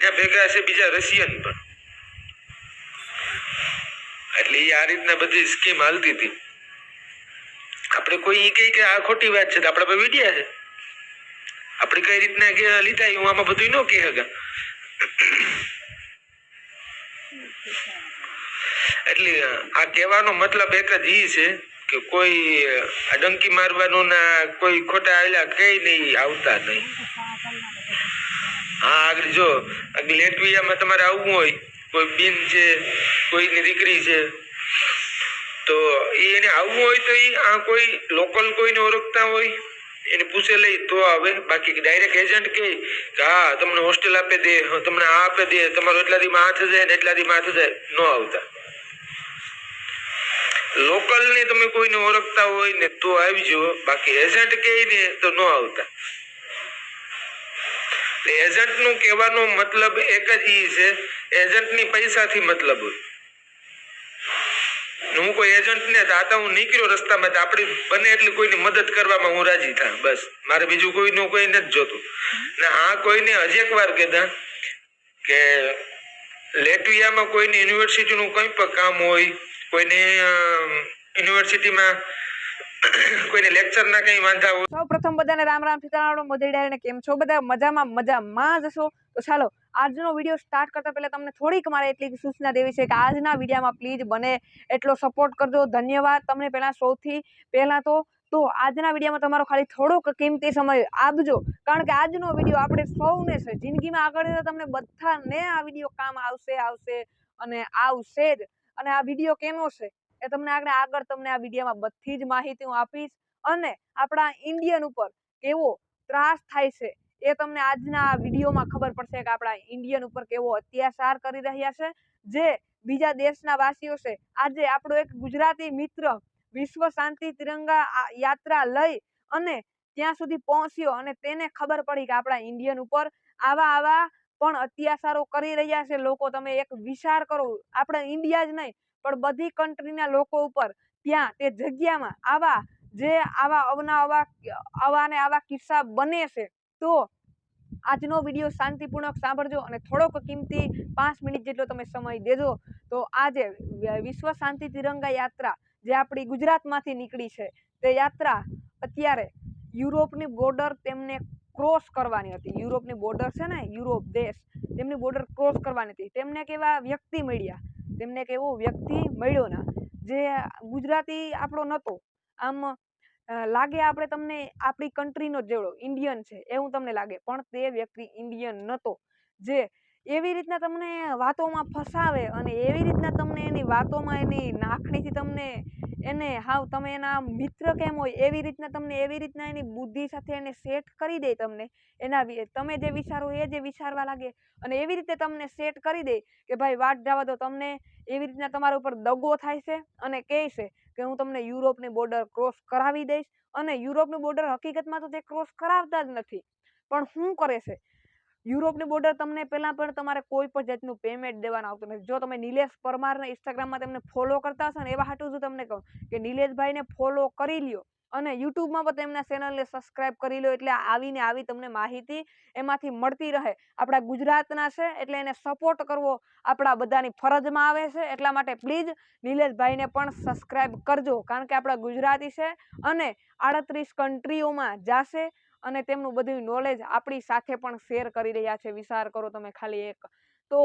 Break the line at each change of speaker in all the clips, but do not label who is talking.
ત્યાં ભેગા છે બીજા રશિયન પણ. એટલે એ આ રીતના બધી સ્કીમ હાલતી હતી. આપણે કોઈ એ કહી કે આ ખોટી વાત છે તો આપણા પર વિડિયા છે. આપણે કઈ રીતના કે લીધા હું આમાં બધું ન કહે હગા એટલે આ કહેવાનો મતલબ એક જ ઈ છે કે કોઈ ડંકી મારવાનું ના કોઈ ખોટા આવેલા કઈ નહીં આવતા નહીં હા, આગળ જો લેટવિયામાં તમારે આવવું હોય, કોઈ બિન છે, કોઈની દીકરી છે, તો એને આવવું હોય તો એ આ કોઈ લોકલ કોઈને ઓળખતા હોય, એને પૂછે લઈ, તો આવે બાકી ડાયરેક્ટ એજન્ટ કે હા, તમને હોસ્ટેલ આપે દે તમને આ આપે દે, તમારો એટલા દીમાં હાથ જાય ને એટલા દીમાં આ જાય, ન આવતા. લોકલ ને તમે કોઈને ઓળખતા હોય ને તો આવી આવજો, બાકી એજન્ટ કહે ને તો ન આવતા. એજન્ટનું કહેવાનો મતલબ એક જ ઈ છે એજન્ટની પૈસાથી મતલબ. હું કોઈ એજન્ટ ને દાતા હું નીકળ્યો રસ્તામાં તો આપણી બને એટલી કોઈની મદદ કરવામાં હું રાજી થા, બસ. મારે બીજું કોઈનું કોઈ નથી જોતું. ને આ કોઈને હજી એક વાર કહેતા કે લેટવિયામાં કોઈને યુનિવર્સિટીનું કંઈ પણ કામ હોય, કોઈને યુનિવર્સિટીમાં કોઈને લેક્ચરના કઈ વાંધા હોય?
સૌ પ્રથમ બધાને રામ રામ સીતારામ મોદી ડાયરીને કેમ છો? બધા મજામાં મજામાં જ છો તો ચાલો, આજનો વીડિયો સ્ટાર્ટ કરતા પહેલાં તમને થોડીક મારે એટલી સૂચના દેવી છે કે આજના વિડીયોમાં પ્લીઝ બને એટલો સપોર્ટ કરજો. ધન્યવાદ તમને પહેલાં સૌથી પહેલાં તો. તો આજના વિડીયોમાં તમારો ખાલી થોડોક કિંમતી સમય આપજો. કારણ કે આજનો વીડિયો આપણે સૌને છે, જિંદગીમાં આગળ તમને બધાને આ વીડિયો કામ આવશે આવશે અને આવશે જ. અને આ વીડિયો કેનો છે? એ તમને આગળ આગળ તમને આ વિડીયોમાં બધી જ માહિતી હું આપીશ અને આપણા ઇન્ડિયન ઉપર કેવો ત્રાસ થાય છે એ તમને આજના આ વિડીયોમાં ખબર પડશે કે આપણા ઇન્ડિયન ઉપર કેવો અત્યાચાર કરી રહ્યા છે. જે બીજા દેશના વાસીઓ છે, આજે આપણો એક ગુજરાતી મિત્ર વિશ્વ શાંતિ તિરંગા યાત્રા લઈ અને ત્યાં સુધી પહોંચ્યો અને તેને ખબર પડી કે આપણા ઇન્ડિયન ઉપર આવા આવા પણ અત્યાચારો કરી રહ્યા છે. લોકો, તમે એક વિચાર કરો, આપણે ઇન્ડિયા જ નહીં પણ બધી કન્ટ્રીના લોકો ઉપર ત્યાં તે જગ્યામાં આવા જે આવા અવનવા આવા ને આવા કિસ્સા બને છે, તો આજનો વીડિયો શાંતિપૂર્વક સાંભળજો અને થોડોક કિંમતી પાંચ મિનિટ જેટલો તમે સમય દેજો, તો આજે વિશ્વ શાંતિ તિરંગા યાત્રા જે આપણી ગુજરાતમાંથી નીકળી છે, તે યાત્રા અત્યારે યુરોપની બોર્ડર તેમને ક્રોસ કરવાની હતી. યુરોપની બોર્ડર છે ને, યુરોપ દેશ, તેમની બોર્ડર ક્રોસ કરવાની હતી. તેમને કેવા વ્યક્તિ મળ્યા? તેમને એક એવો વ્યક્તિ મળ્યો ના, જે ગુજરાતી આપણો નહોતો આમ લાગે આપણે તમને આપણી કન્ટ્રીનો જ જેવડો ઇન્ડિયન છે, એવું તમને લાગે. પણ તે વ્યક્તિ ઇન્ડિયન નહોતો જે એવી રીતના તમને વાતોમાં ફસાવે અને એવી રીતના તમને એની વાતોમાં એની નાખણીથી તમને એને હાવ તમે એના મિત્ર કેમ હોય, એવી રીતના તમને, એવી રીતના એની બુદ્ધિ સાથે એને સેટ કરી દે તમને. એના તમે જે વિચારો એ જે વિચારવા લાગે અને એવી રીતે તમને સેટ કરી દે કે ભાઈ વાટ જવા દો, તમને એવી રીતના તમારા ઉપર દગો થાય છે અને કહે છે કે હું તમને યુરોપની બોર્ડર ક્રોસ કરાવી દઈશ અને યુરોપની બોર્ડર હકીકતમાં તો તે ક્રોસ કરાવતા જ નથી. પણ શું કરે છે? યુરોપની બોર્ડર તમને પહેલાં પણ તમારે કોઈ પણ જાતનું પેમેન્ટ દેવાનું આવતું નથી. જો તમે નિલેશ પરમારને ઇન્સ્ટાગ્રામમાં તમને ફોલો કરતા હશો ને એવા હાટું જ તમને કહું કે નિલેશભાઈને ફોલો કરી લ્યો અને યુટ્યુબમાં પણ તેમના ચેનલને સબસ્ક્રાઇબ કરી લો એટલે આવીને આવી તમને માહિતી એમાંથી મળતી રહે. આપણા ગુજરાતના છે એટલે એને સપોર્ટ કરવો આપણા બધાની ફરજમાં આવે છે. એટલા માટે પ્લીઝ નિલેશભાઈને પણ સબસ્ક્રાઇબ કરજો. કારણ કે આપણા ગુજરાતી છે અને આડત્રીસ કન્ટ્રીઓમાં જાશે અને તેમનું બધું નોલેજ આપણી સાથે પણ શેર કરી રહ્યા છે. વિચાર કરો તમે ખાલી એક. તો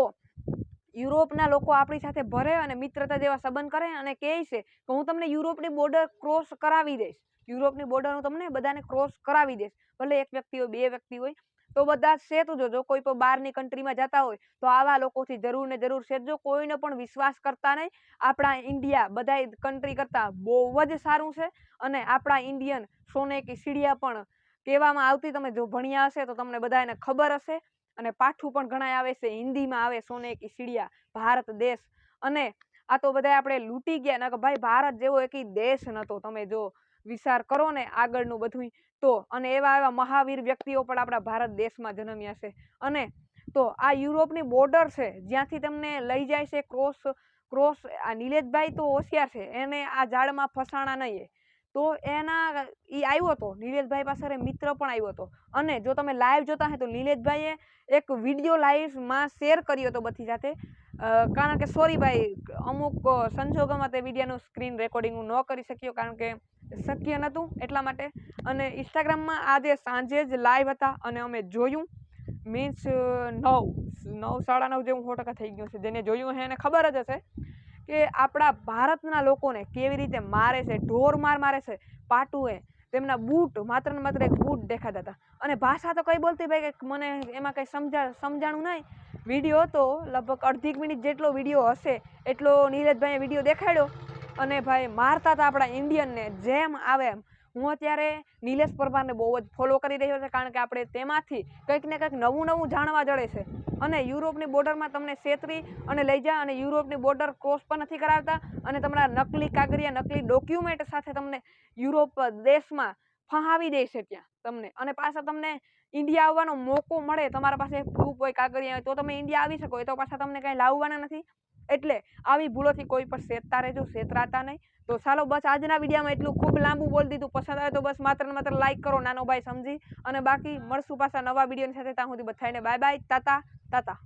યુરોપના લોકો આપણી સાથે ભરે અને મિત્રતા જેવા સંબંધ કરે અને કહે છે કે હું તમને યુરોપની બોર્ડર ક્રોસ કરાવી દઈશ. યુરોપની બોર્ડર હું તમને બધાને ક્રોસ કરાવી દઈશ. ભલે એક વ્યક્તિ હોય, બે વ્યક્તિ હોય. તો બધા શેતું જો જો કોઈ પણ બહારની કન્ટ્રીમાં જતા હોય તો આવા લોકોથી જરૂર ને જરૂર સેજજો કોઈનો પણ વિશ્વાસ કરતા નહીં, આપણા ઇન્ડિયા બધા કન્ટ્રી કરતાં બહુ જ સારું છે. અને આપણા ઇન્ડિયન સોને કી સીડિયા પણ કહેવામાં આવતી તમે જો ભણ્યા હશે તો તમને બધાને ખબર હશે. અને પાઠું પણ ઘણા આવે છે. હિન્દીમાં આવે સોને કી સીડિયા ભારત દેશ. અને આ તો બધા આપણે લૂંટી ગયા. ને કે ભાઈ ભારત જેવો એક દેશ નહોતો તમે જો વિચાર કરો ને આગળનું બધું તો અને એવા એવા મહાવીર વ્યક્તિઓ પણ આપણા ભારત દેશમાં જન્મ્યા છે. અને તો આ યુરોપની બોર્ડર છે. જ્યાંથી તમને લઈ જાય છે ક્રોસ ક્રોસ, આ નિલેશભાઈ તો હોશિયાર છે. એને આ ઝાડમાં ફસાણા નહીં તો એના એ આવ્યો હતો નિલેશભાઈ પાસે મિત્ર પણ આવ્યો હતો અને જો તમે લાઈવ જોતા હોય તો નિલેશભાઈએ એક વીડિયો લાઈવમાં શેર કર્યો હતો બધી જાતે. કારણ કે સોરી ભાઈ, અમુક સંજોગોમાં તે વિડીયોનું સ્ક્રીન રેકોર્ડિંગ હું ન કરી શક્યો કારણ કે શક્ય નહોતું એટલા માટે. અને ઇન્સ્ટાગ્રામમાં આજે સાંજે જ લાઈવ હતા અને અમે જોયું. મીન્સ નવ નવ સાડા નવ જેવું સો ટકા થઈ ગયું છે. જેને જોયું છે એને ખબર જ હશે કે આપણા ભારતના લોકોને કેવી રીતે મારે છે, ઢોર માર મારે છે. પાટુએ તેમના બૂટ માત્ર ને માત્ર એક બૂટ દેખાતા હતા. અને ભાષા તો કંઈ બોલતી ભાઈ કે મને એમાં કંઈ સમજા, સમજાણું નહીં. વીડિયો તો લગભગ અડધી મિનિટ જેટલો વીડિયો હશે, એટલો નીરજભાઈએ વીડિયો દેખાડ્યો. અને ભાઈ મારતા હતા આપણા ઇન્ડિયનને જેમ આવે એમ. હું અત્યારે નિલેશ પરમારને બહુ જ ફોલો કરી રહ્યો છે કારણ કે આપણે તેમાંથી કંઈક ને કંઈક નવું નવું જાણવા જડે છે. અને યુરોપની બોર્ડરમાં તમને છેતરી અને લઈ જા અને યુરોપની બોર્ડર ક્રોસ પણ નથી કરાવતા અને તમારા નકલી કાગરિયા નકલી ડોક્યુમેન્ટ સાથે તમને યુરોપ દેશમાં ફહાવી દે છે ત્યાં તમને. અને પાછા તમને ઇન્ડિયા આવવાનો મોકો મળે. તમારા પાસે પ્રૂફ હોય કાગળિયા હોય તો તમે ઇન્ડિયા આવી શકો. એ તો પાછા તમને કાંઈ લાવવાના નથી. એટલે આવી ભૂલોથી કોઈ પણ શેતતા રહેજો શેતરાતા નહીં. તો ચાલો બસ આજના વિડીયોમાં એટલું ખૂબ લાંબુ બોલી દીધું. પસંદ આવે તો બસ માત્ર ને માત્ર લાઇક કરો, નાનો ભાઈ સમજી. અને બાકી મળશું પાછા નવા વિડીયોની સાથે. ત્યાં સુધી બધાને બાય બાય તાતા તાતા